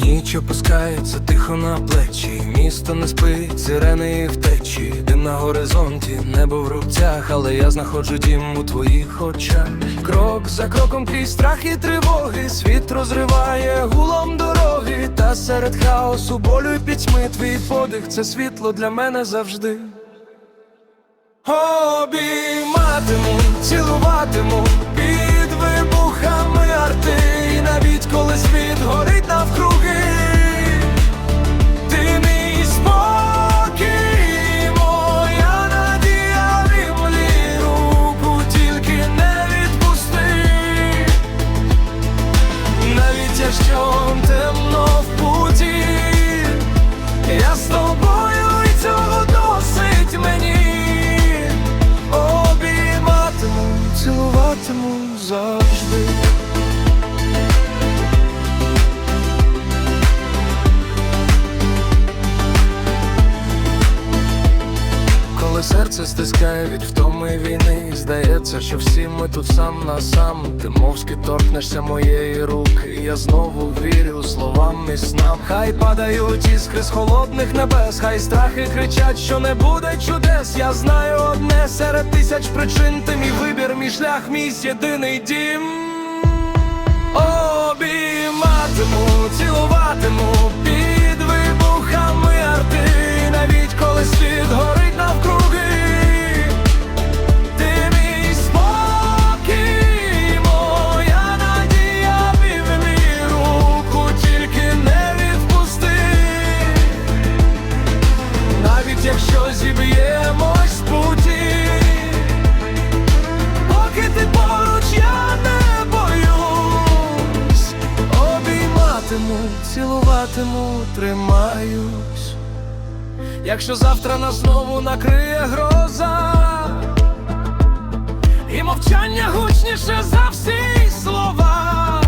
Дощ опускається тихо на плечі, місто не спить, сирени втечі, дим на горизонті, небо в рубцях, але я знаходжу дім у твоїх очах. Крок за кроком крізь страх і тривоги, світ розриває гулом дороги, та серед хаосу, болю й пітьми. Твій подих, це світло для мене завжди. Обійматиму, цілуватиму цілуватиму завжди. Коли серце стискає від втоми війни, здається, що всі ми тут сам на сам. Ти мовськи торкнешся моєї руки. Я знову вірю словам і снам. Хай падають іскри з холодних небес, хай страхи кричать, що не буде чудес. Я знаю одне серед тисяч причин. Ти мій вибір, мій шлях, мій єдиний дім. Обійматиму, цілуватиму, тримаюсь. Якщо завтра нас знову накриє гроза, і мовчання гучніше за всі слова.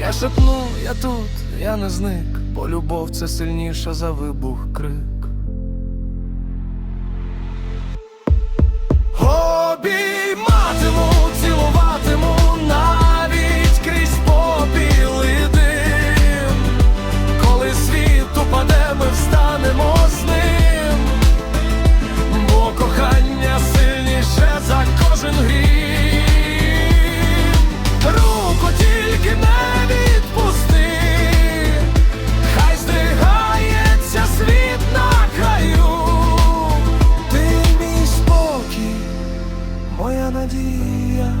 Я шепну, я тут, я не зник, бо любов це сильніша за вибух крик. Моя надія,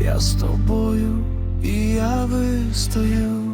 я з тобою і я вистою.